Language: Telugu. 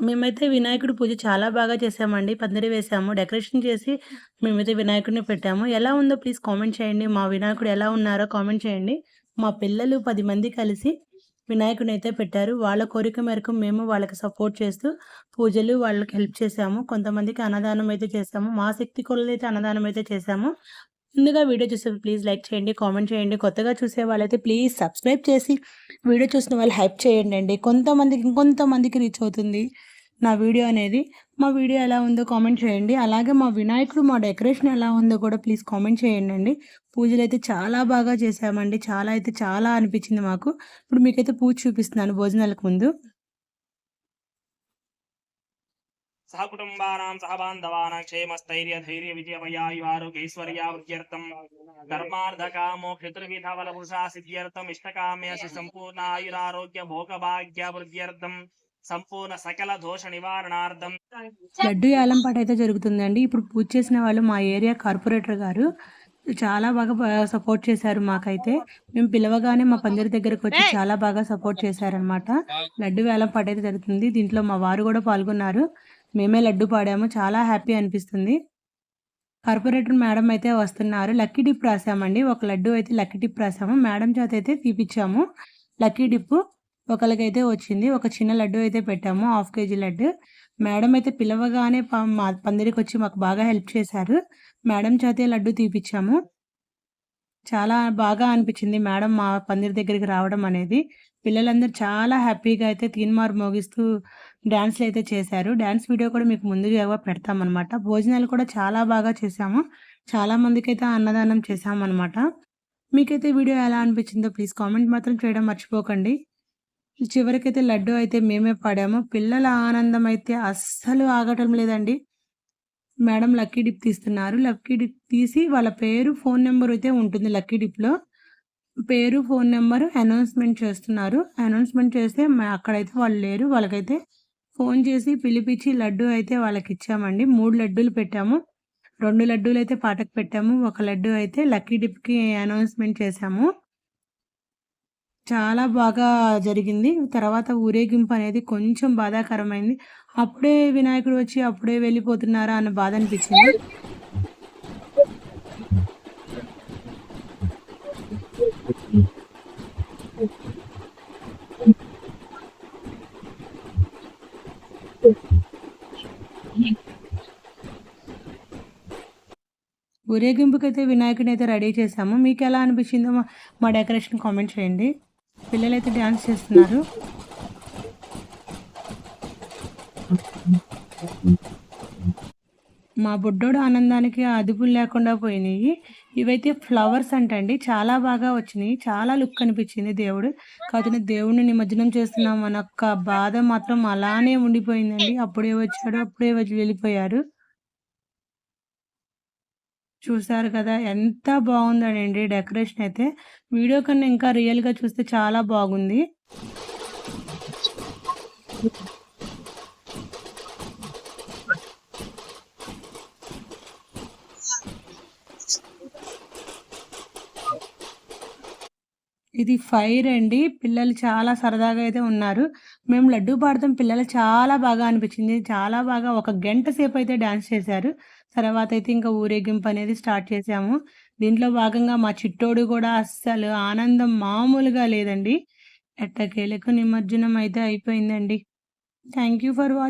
మేమైతే వినాయకుడి పూజ చాలా బాగా చేసామండి. పందిరి వేసాము. డెకరేషన్ చేసి మేమైతే వినాయకుడిని పెట్టాము. ఎలా ఉందో ప్లీజ్ కామెంట్ చేయండి. మా వినాయకుడు ఎలా ఉన్నారో కామెంట్ చేయండి. మా పిల్లలు పది మంది కలిసి వినాయకుడినైతే పెట్టారు. వాళ్ళ కోరిక మేరకు మేము వాళ్ళకి సపోర్ట్ చేస్తూ పూజలు వాళ్ళకి హెల్ప్ చేశాము. కొంతమందికి అన్నదానం అయితే చేశాము. మా శక్తి కొలదైతే అన్నదానం అయితే చేశాము. ముందుగా వీడియో చూసే ప్లీజ్ లైక్ చేయండి, కామెంట్ చేయండి. కొత్తగా చూసే వాళ్ళైతే ప్లీజ్ సబ్స్క్రైబ్ చేసి వీడియో చూసిన వాళ్ళు హెల్ప్ చేయండి అండి కొంతమందికి ఇంకొంతమందికి రీచ్ అవుతుంది నా వీడియో అనేది. మా వీడియో ఎలా ఉందో కామెంట్ చేయండి. అలాగే మా వినాయకుడు మా డెకరేషన్ ఎలా ఉందో కూడా ప్లీజ్ కామెంట్ చేయండండి. అయితే చాలా బాగా చేసామండి చాలా అయితే చాలా అనిపించింది మాకు. ఇప్పుడు మీకైతే పూజ చూపిస్తున్నాను భోజనాలకు ముందు. సహకుటుంబానాం సహబాంధవానాం క్షేమస్థైర్య ధైర్య విజయమయాయువారోగ్యైశ్వర్యావృద్ధ్యర్థం ధర్మార్థకామోక్షత్రివిధవలభుషా సిద్ధ్యర్థం ఇష్టకామ్యసి సంపూర్ణాయురారోగ్య భోగభాగ్యావృద్ధ్యర్థం సంపూర్ణ సకల దోష నివారణార్థం లడ్డు యాలంపాట అయితే జరుగుతుందండి. ఇప్పుడు పూజ చేసిన వాళ్ళు మా ఏరియా కార్పొరేటర్ గారు చాలా బాగా సపోర్ట్ చేశారు మాకైతే. మేము పిలవగానే మా పందిరి దగ్గరకొచ్చి చాలా బాగా సపోర్ట్ చేశారనమాట. లడ్డు వేలంపాట అయితే జరుగుతుంది. దీంట్లో మా వారు కూడా పాల్గొన్నారు. మేమే లడ్డు పాడాము. చాలా హ్యాపీ అనిపిస్తుంది. కార్పొరేటర్ మేడం అయితే వస్తున్నారు. లక్కీ డిప్ రాసామండి. ఒక లడ్డు అయితే లక్కీ డిప్ రాసాము. మేడం చేత అయితే తీపిచ్చాము. లక్కీ డిప్ ఒకరికైతే వచ్చింది. ఒక చిన్న లడ్డు అయితే పెట్టాము. Half KG laddu. మేడం అయితే పిలవగానే మా మా పందిరికొచ్చి మాకు బాగా హెల్ప్ చేశారు. మేడం చేతే లడ్డు తీపిచ్చాము. చాలా బాగా అనిపించింది మేడం మా పందిరి దగ్గరికి రావడం అనేది. పిల్లలందరూ చాలా హ్యాపీగా అయితే తీన్మార్ మోగిస్తూ డ్యాన్స్లు అయితే చేశారు. డ్యాన్స్ వీడియో కూడా మీకు ముందుగా పెడతామన్నమాట భోజనాలు కూడా చాలా బాగా చేశాము. చాలా మందికి అయితే అన్నదానం చేశామన్నమాట మీకైతే వీడియో ఎలా అనిపించిందో ప్లీజ్ కామెంట్ మాత్రం చేయడం మర్చిపోకండి. చివరికైతే లడ్డు అయితే మేమే పాడాము. పిల్లల ఆనందం అయితే అస్సలు ఆగటం లేదండి. మేడం లక్కీ డిప్ తీస్తున్నారు. లక్కీ డిప్ తీసి వాళ్ళ పేరు, ఫోన్ నెంబర్ అయితే ఉంటుంది లక్కీ డిప్‌లో. పేరు, ఫోన్ నెంబరు అనౌన్స్‌మెంట్ చేస్తున్నారు. అనౌన్స్‌మెంట్ చేస్తే అక్కడైతే వాళ్ళు లేరు. వాళ్ళకైతే ఫోన్ చేసి పిలిపిచ్చి లడ్డు అయితే వాళ్ళకి ఇచ్చామండి మూడు లడ్డూలు పెట్టాము. రెండు లడ్డూలు అయితే పాటకు పెట్టాము. ఒక లడ్డు అయితే లక్కీ డిప్‌కి అనౌన్స్‌మెంట్ చేశాము. చాలా బాగా జరిగింది. తర్వాత ఊరేగింపు అనేది కొంచెం బాధాకరమైంది. అప్పుడే వినాయకుడు వచ్చి అప్పుడే వెళ్ళిపోతున్నారా అన్న బాధ అనిపించింది. ఊరేగింపుకైతే అయితే రెడీ చేశాము. ఎలా అనిపించిందో మా డెకరేషన్ కామెంట్ చేయండి. పిల్లలైతే డ్యాన్స్ చేస్తున్నారు. మా బుడ్డోడు ఆనందానికి అదుపులు లేకుండా పోయినాయి. ఇవైతే ఫ్లవర్స్ అంటండి. చాలా బాగా వచ్చినాయి. చాలా లుక్ అనిపించింది దేవుడు. కాకపోతే దేవుడిని నిమజ్జనం చేస్తున్నాం అనొక్క బాధ మాత్రం అలానే ఉండిపోయిందండి. అప్పుడే వచ్చాడు. అప్పుడే వచ్చి వెళ్ళిపోయారు. చూసారు కదా! ఎంత బాగుందండి డెకరేషన్ అయితే. వీడియో కన్నా ఇంకా రియల్‌గా చూస్తే చాలా బాగుంది. ఇది ఫైర్ అండి. పిల్లలు చాలా సరదాగా అయితే ఉన్నారు. మేము లడ్డూ పాడతాం పిల్లలు చాలా బాగా అనిపించింది. చాలా బాగా ఒక గంట సేపు అయితే డాన్స్ చేశారు. తర్వాత అయితే ఇంకా ఊరేగింపు అనేది స్టార్ట్ చేశాము. దీంట్లో భాగంగా మా చిట్టోడు కూడా అస్సలు ఆనందం మామూలుగా లేదండి. ఎట్టకేలకు నిమజ్జనం అయితే అయిపోయిందండి. Thank you for watch